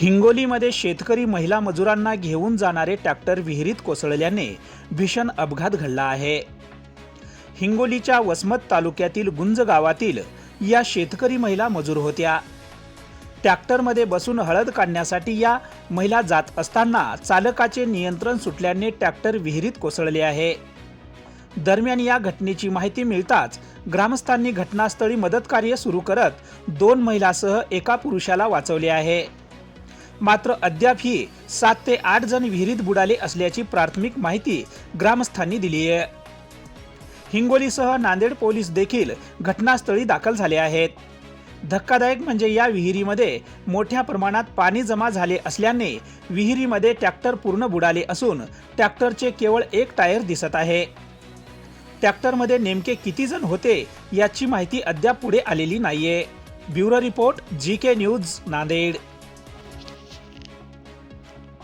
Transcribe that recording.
हिंगोलीमध्ये शेतकरी महिला मजुरांना घेऊन जाणारे ट्रॅक्टर विहिरीत कोसळल्याने भीषण अपघात घडला आहे. हिंगोलीच्या वसमत तालुक्यातील गुंज गावातील या शेतकरी महिला मजूर होत्या. ट्रॅक्टरमध्ये बसून हळद काढण्यासाठी या महिला जात असताना चालकाचे नियंत्रण सुटल्याने ट्रॅक्टर विहिरीत कोसळले आहे. दरम्यान या घटनेची माहिती मिळताच ग्रामस्थांनी घटनास्थळी मदतकार्य सुरू करत दोन महिलासह एका पुरुषाला वाचवले आहे. मात्र अद्याप ही सात ते आठ जण विहिरीत बुडाले असल्याची प्राथमिक माहिती ग्रामस्थांनी दिली आहे. हिंगोलीसह नांदेड पोलीस देखील घटनास्थळी दाखल झाले आहेत. धक्कादायक म्हणजे या विहिरीमध्ये मोठ्या प्रमाणात पाणी जमा झाले असल्याने विहिरीमध्ये ट्रॅक्टर पूर्ण बुडाले असून ट्रॅक्टरचे केवळ एक टायर दिसत आहे. ट्रॅक्टरमध्ये नेमके किती जण होते याची माहिती अद्याप पुढे आलेली नाहीये. Bureau report G K news Nanded.